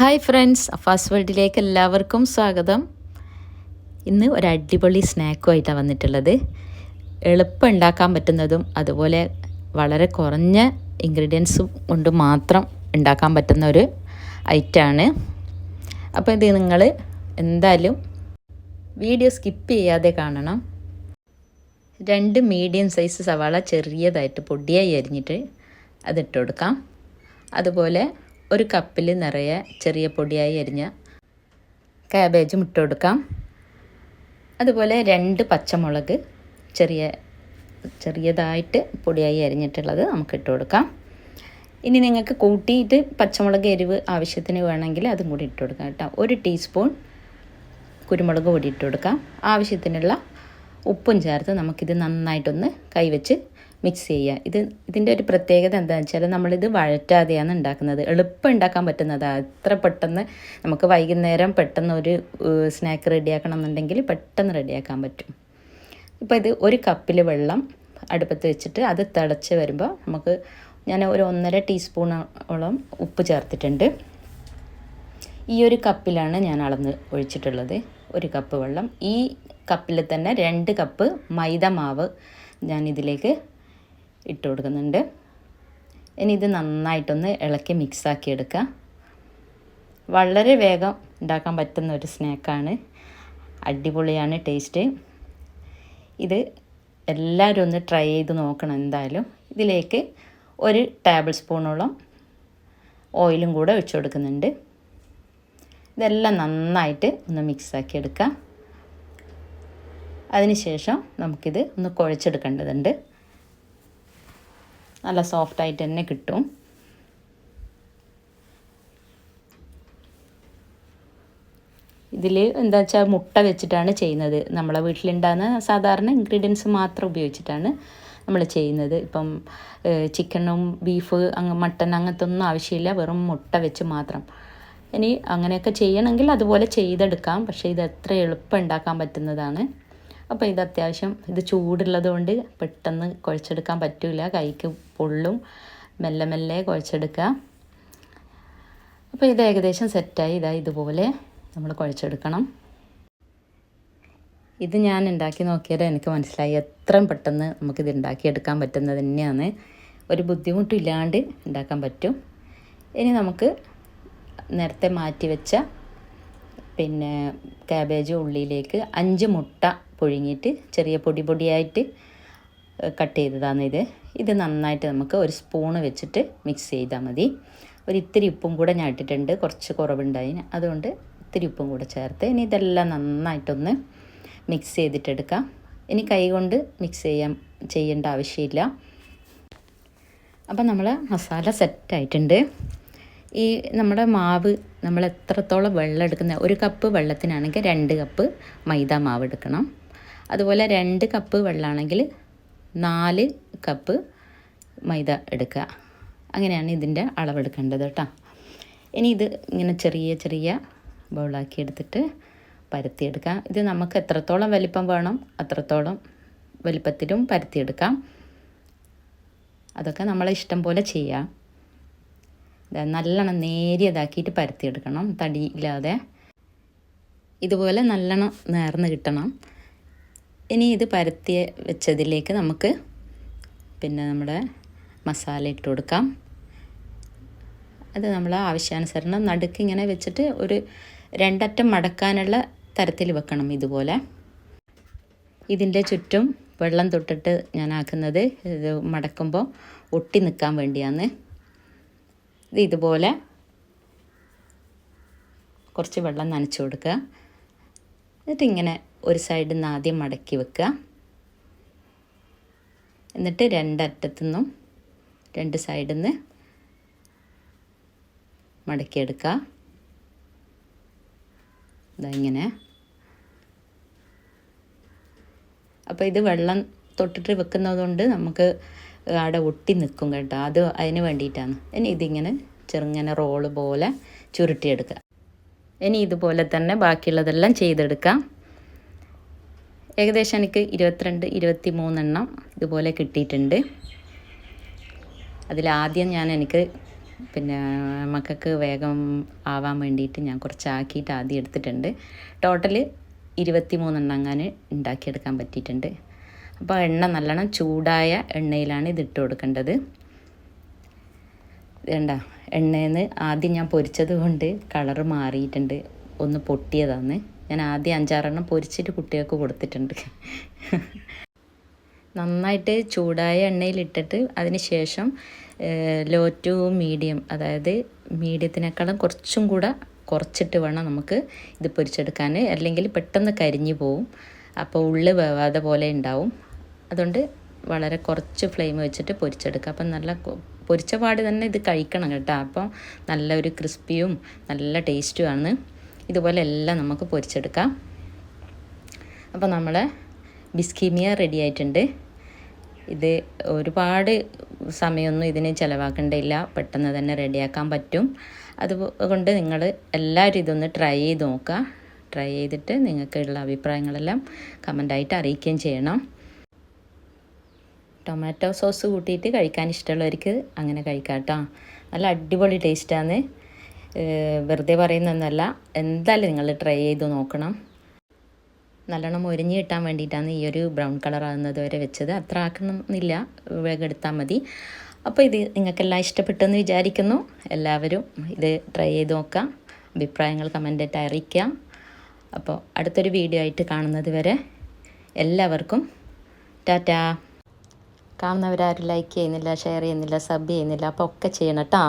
Hi friends Afaz വേൾഡിലേക്ക് എല്ലാവർക്കും സ്വാഗതം. ഇന്ന് ഒരു അടിപൊളി സ്നാക്കുമായിട്ടാണ് വന്നിട്ടുള്ളത്. എളുപ്പം ഉണ്ടാക്കാൻ പറ്റുന്നതും അതുപോലെ വളരെ കുറഞ്ഞ ഇൻഗ്രീഡിയൻസും കൊണ്ട് മാത്രം ഉണ്ടാക്കാൻ പറ്റുന്ന ഒരു ഐറ്റമാണ് അപ്പോൾ ഇത് നിങ്ങൾ എന്തായാലും വീഡിയോ സ്കിപ്പ് ചെയ്യാതെ കാണണം. രണ്ട് മീഡിയം സൈസ് സവാള ചെറിയതായിട്ട് പൊടിയായി അരിഞ്ഞിട്ട് അതിട്ട് കൊടുക്കാം. അതുപോലെ ഒരു കപ്പിൽ നിറയെ ചെറിയ പൊടിയായി അരിഞ്ഞ കാബേജും ഇട്ട് കൊടുക്കാം. അതുപോലെ രണ്ട് പച്ചമുളക് ചെറിയ ചെറിയതായിട്ട് പൊടിയായി അരിഞ്ഞിട്ടുള്ളത് നമുക്ക് ഇട്ട് കൊടുക്കാം. ഇനി നിങ്ങൾക്ക് കൂട്ടിയിട്ട് പച്ചമുളക് എരിവ് ആവശ്യത്തിന് വേണമെങ്കിൽ അതും കൂടി ഇട്ട് കൊടുക്കാം കേട്ടോ. ഒരു ടീസ്പൂൺ കുരുമുളക് പൊടി ഇട്ട് കൊടുക്കാം. ആവശ്യത്തിനുള്ള ഉപ്പും ചേർത്ത് നമുക്കിത് നന്നായിട്ടൊന്ന് കൈവച്ച് മിക്സ് ചെയ്യുക. ഇത് ഇതിന്റെ ഒരു പ്രത്യേകത എന്താണെന്ന് വെച്ചാൽ നമ്മളിത് വഴറ്റാതെയാണ് ഉണ്ടാക്കുന്നത്. എളുപ്പം ഉണ്ടാക്കാൻ പറ്റുന്നതാണ് എത്ര പെട്ടെന്ന് നമുക്ക് വൈകുന്നേരം പെട്ടെന്ന് ഒരു സ്നാക്ക് റെഡിയാക്കണം എന്നുണ്ടെങ്കിൽ പെട്ടെന്ന് റെഡിയാക്കാൻ പറ്റും. ഇപ്പോൾ ഇത് ഒരു കപ്പിൽ വെള്ളം അടുപ്പത്ത് വെച്ചിട്ട് അത് തിളച്ച് വരുമ്പോൾ നമുക്ക് ഞാൻ ഒരു ഒന്നര ടീസ്പൂണോളം ഉപ്പ് ചേർത്തിട്ടുണ്ട്. ഈ ഒരു കപ്പിലാണ് ഞാൻ അളന്ന് ഒഴിച്ചിട്ടുള്ളത്. ഒരു കപ്പ് വെള്ളം. ഈ കപ്പിൽ തന്നെ രണ്ട് കപ്പ് മൈദ മാവ് ഞാൻ ഇതിലേക്ക് ഇട്ട് കൊടുക്കുന്നുണ്ട്. ഇനി ഇത് നന്നായിട്ടൊന്ന് ഇളക്കി മിക്സാക്കി എടുക്കുക വളരെ വേഗം ഉണ്ടാക്കാൻ പറ്റുന്ന ഒരു സ്നാക്കാണ് അടിപൊളിയാണ് ടേസ്റ്റ് ഇത് എല്ലാവരും ഒന്ന് ട്രൈ ചെയ്ത് നോക്കണം എന്തായാലും. ഇതിലേക്ക് ഒരു ടേബിൾ സ്പൂണോളം ഓയിലും കൂടെ ഒഴിച്ചു കൊടുക്കുന്നുണ്ട്. ഇതെല്ലാം നന്നായിട്ട് ഒന്ന് മിക്സാക്കി എടുക്കാം. അതിനുശേഷം നമുക്കിത് ഒന്ന് കുഴച്ചെടുക്കേണ്ടതുണ്ട്. നല്ല സോഫ്റ്റായിട്ട് തന്നെ കിട്ടും. ഇതിൽ എന്താ വെച്ചാൽ മുട്ട വെച്ചിട്ടാണ് ചെയ്യുന്നത്. നമ്മളെ വീട്ടിലുണ്ടാകുന്ന സാധാരണ ഇൻഗ്രീഡിയൻസ് മാത്രം ഉപയോഗിച്ചിട്ടാണ് നമ്മൾ ചെയ്യുന്നത്. ഇപ്പം ചിക്കനും ബീഫ് അങ്ങ് മട്ടൻ അങ്ങനത്തെ ഒന്നും ആവശ്യമില്ല. വെറും മുട്ട വെച്ച് മാത്രം. ഇനി അങ്ങനെയൊക്കെ ചെയ്യണമെങ്കിൽ അതുപോലെ ചെയ്തെടുക്കാം. പക്ഷേ ഇത് എത്ര എളുപ്പം ഉണ്ടാക്കാൻ പറ്റുന്നതാണ്. അപ്പോൾ ഇത് അത്യാവശ്യം ഇത് ചൂടുള്ളത് കൊണ്ട് പെട്ടെന്ന് കുഴച്ചെടുക്കാൻ പറ്റില്ല കൈക്ക് പൊള്ളും. മെല്ലെ മെല്ലെ കുഴച്ചെടുക്കുക. അപ്പോൾ ഇത് ഏകദേശം സെറ്റായി. ഇതാ ഇതുപോലെ നമ്മൾ കുഴച്ചെടുക്കണം. ഇത് ഞാൻ ഉണ്ടാക്കി നോക്കിയത് എനിക്ക് മനസ്സിലായി. എത്രയും പെട്ടെന്ന് നമുക്കിത് ഉണ്ടാക്കിയെടുക്കാൻ പറ്റുന്നത് തന്നെയാണ്. ഒരു ബുദ്ധിമുട്ടില്ലാണ്ട് ഉണ്ടാക്കാൻ പറ്റും. ഇനി നമുക്ക് നേരത്തെ മാറ്റി വെച്ച പിന്നെ ക്യാബേജ് ഉള്ളിയിലേക്ക് അഞ്ച് മുട്ട പുഴുങ്ങിയിട്ട് ചെറിയ പൊടി പൊടിയായിട്ട് കട്ട് ചെയ്തതാണ് ഇത്. ഇത് നന്നായിട്ട് നമുക്ക് ഒരു സ്പൂണ് വെച്ചിട്ട് മിക്സ് ചെയ്താൽ മതി. ഒരു ഇത്തിരി ഉപ്പും കൂടെ ഞാൻ ഇട്ടിട്ടുണ്ട് കുറച്ച് കുറവുണ്ടായി. അതുകൊണ്ട് ഇത്തിരി ഉപ്പും കൂടെ ചേർത്ത് ഇനി ഇതെല്ലാം നന്നായിട്ടൊന്ന് മിക്സ് ചെയ്തിട്ടെടുക്കാം. ഇനി കൈ കൊണ്ട് മിക്സ് ചെയ്യാൻ ചെയ്യേണ്ട ആവശ്യമില്ല. അപ്പം നമ്മൾ മസാല സെറ്റായിട്ടുണ്ട്. ഈ നമ്മുടെ മാവ് നമ്മൾ എത്രത്തോളം വെള്ളം എടുക്കുന്ന ഒരു കപ്പ് വെള്ളത്തിനാണെങ്കിൽ രണ്ട് കപ്പ് മൈദ മാവ് എടുക്കണം. അതുപോലെ രണ്ട് കപ്പ് വെള്ളമാണെങ്കിൽ നാല് കപ്പ് മൈദ എടുക്കുക. അങ്ങനെയാണ് ഇതിന്റെ അളവെടുക്കേണ്ടത് കേട്ടോ. ഇനി ഇത് ഇങ്ങനെ ചെറിയ ചെറിയ ബൗളാക്കി എടുത്തിട്ട് പരത്തിയെടുക്കാം. ഇത് നമുക്ക് എത്രത്തോളം വലിപ്പം വേണം അത്രത്തോളം വലിപ്പത്തിലും പരത്തിയെടുക്കാം. അതൊക്കെ നമ്മളെ ഇഷ്ടം പോലെ ചെയ്യാം. നല്ലോണം നേരിയതാക്കിയിട്ട് പരത്തിയെടുക്കണം. തടി ഇല്ലാതെ. ഇതുപോലെ നല്ലോണം നേർന്ന് കിട്ടണം. ഇനി ഇത് പരത്തി വെച്ചതിലേക്ക് നമുക്ക് പിന്നെ നമ്മുടെ മസാല ഇട്ട് കൊടുക്കാം. അത് നമ്മൾ ആവശ്യാനുസരണം നടുക്ക് ഇങ്ങനെ വെച്ചിട്ട് ഒരു രണ്ടറ്റം മടക്കാനുള്ള തരത്തിൽ വെക്കണം ഇതുപോലെ. ഇതിന്റെ ചുറ്റും വെള്ളം തൊട്ടിട്ട് ഞാൻ ആക്കുന്നത് ഇത് മടക്കുമ്പോൾ ഒട്ടി നിൽക്കാൻ വേണ്ടിയാണ്. ഇത് ഇതുപോലെ കുറച്ച് വെള്ളം നനച്ച് കൊടുക്കുക. എന്നിട്ട് ഇങ്ങനെ ഒരു സൈഡിൽ നിന്ന് ആദ്യം മടക്കി വെക്കുക. എന്നിട്ട് രണ്ടറ്റത്തു നിന്നും രണ്ട് സൈഡിൽ നിന്ന് മടക്കിയെടുക്കുക ഇതാ ഇങ്ങനെ. അപ്പോൾ ഇത് വെള്ളം തൊട്ടിട്ട് വെക്കുന്നതുകൊണ്ട് നമുക്ക് അവിടെ ഒട്ടി നിൽക്കും കേട്ടോ. അത് അതിന് വേണ്ടിയിട്ടാണ്. ഇനി ഇതിങ്ങനെ ചെറുങ്ങനെ റോൾ പോലെ ചുരുട്ടിയെടുക്കുക. ഇനി ഇതുപോലെ തന്നെ ബാക്കിയുള്ളതെല്ലാം ചെയ്തെടുക്കാം. ഏകദേശം എനിക്ക് ഇരുപത്തിരണ്ട് ഇരുപത്തി മൂന്നെണ്ണം ഇതുപോലെ കിട്ടിയിട്ടുണ്ട്. അതിലാദ്യം ഞാൻ എനിക്ക് പിന്നെ മക്കൾക്ക് വേഗം ആവാൻ വേണ്ടിയിട്ട് ഞാൻ കുറച്ച് ആക്കിയിട്ട് ആദ്യം എടുത്തിട്ടുണ്ട്. ടോട്ടൽ ഇരുപത്തി മൂന്നെണ്ണം അങ്ങനെ ഉണ്ടാക്കിയെടുക്കാൻ പറ്റിയിട്ടുണ്ട്. അപ്പോൾ എണ്ണ നല്ലോണം ചൂടായ എണ്ണയിലാണ് ഇത് ഇട്ട് കൊടുക്കേണ്ടത്. വേണ്ട എണ്ണയിൽ നിന്ന് ആദ്യം ഞാൻ പൊരിച്ചത് കൊണ്ട് കളറ് മാറിയിട്ടുണ്ട്. ഒന്ന് പൊട്ടിയതാണ് ഞാൻ ആദ്യം അഞ്ചാറെണ്ണം പൊരിച്ചിട്ട് കുട്ടികൾക്ക് കൊടുത്തിട്ടുണ്ട്. നന്നായിട്ട് ചൂടായ എണ്ണയിലിട്ടിട്ട് അതിന് ശേഷം ലോ ടു മീഡിയം അതായത് മീഡിയത്തിനേക്കാളും കുറച്ചും കൂടെ കുറച്ചിട്ട് വേണം നമുക്ക് ഇത് പൊരിച്ചെടുക്കാൻ. അല്ലെങ്കിൽ പെട്ടെന്ന് കരിഞ്ഞു പോവും. അപ്പോൾ ഉള്ളു വേവാതെ പോലെ ഉണ്ടാവും. അതുകൊണ്ട് വളരെ കുറച്ച് ഫ്ലെയിം വെച്ചിട്ട് പൊരിച്ചെടുക്കുക. അപ്പം നല്ല പൊരിച്ച പാട് തന്നെ ഇത് കഴിക്കണം കേട്ടോ. അപ്പോൾ നല്ലൊരു ക്രിസ്പിയും നല്ല ടേസ്റ്റുമാണ് ഇതുപോലെ എല്ലാം നമുക്ക് പൊരിച്ചെടുക്കാം. അപ്പോൾ നമ്മൾ ബിസ്കീമിയ റെഡി ആയിട്ടുണ്ട്. ഇത് ഒരുപാട് സമയമൊന്നും ഇതിന് ചിലവാക്കേണ്ടയില്ല. പെട്ടെന്ന് തന്നെ റെഡിയാക്കാൻ പറ്റും. അതുകൊണ്ട് നിങ്ങൾ എല്ലാവരും ഇതൊന്ന് ട്രൈ ചെയ്ത് നോക്കുക. ട്രൈ ചെയ്തിട്ട് നിങ്ങൾക്കുള്ള അഭിപ്രായങ്ങളെല്ലാം കമന്റായിട്ട് അറിയിക്കുകയും ചെയ്യണം. ടൊമാറ്റോ സോസ് കൂട്ടിയിട്ട് കഴിക്കാൻ ഇഷ്ടമുള്ളവർക്ക് അങ്ങനെ കഴിക്കാം കേട്ടോ. നല്ല അടിപൊളി ടേസ്റ്റാണ് വെറുതെ പറയുന്നതെന്നല്ല. എന്തായാലും നിങ്ങൾ ട്രൈ ചെയ്ത് നോക്കണം. നല്ലോണം ഒരിഞ്ഞ് കിട്ടാൻ വേണ്ടിയിട്ടാണ് ഈ ഒരു ബ്രൗൺ കളർ ആകുന്നത് വരെ വെച്ചത്. അത്ര ആക്കണമെന്നില്ല. വേഗം എടുത്താൽ മതി. അപ്പോൾ ഇത് നിങ്ങൾക്കെല്ലാം ഇഷ്ടപ്പെട്ടെന്ന് വിചാരിക്കുന്നു. എല്ലാവരും ഇത് ട്രൈ ചെയ്ത് നോക്കാം. അഭിപ്രായങ്ങൾ കമന്റായിട്ട് അറിയിക്കാം. അപ്പോൾ അടുത്തൊരു വീഡിയോ ആയിട്ട് കാണുന്നത് വരെ എല്ലാവർക്കും ടാറ്റാ. കാണുന്നവരാരും ലൈക്ക് ചെയ്യുന്നില്ല ഷെയർ ചെയ്യുന്നില്ല സബ് ചെയ്യുന്നില്ല അപ്പോൾ ഒക്കെ ചെയ്യണം കേട്ടോ.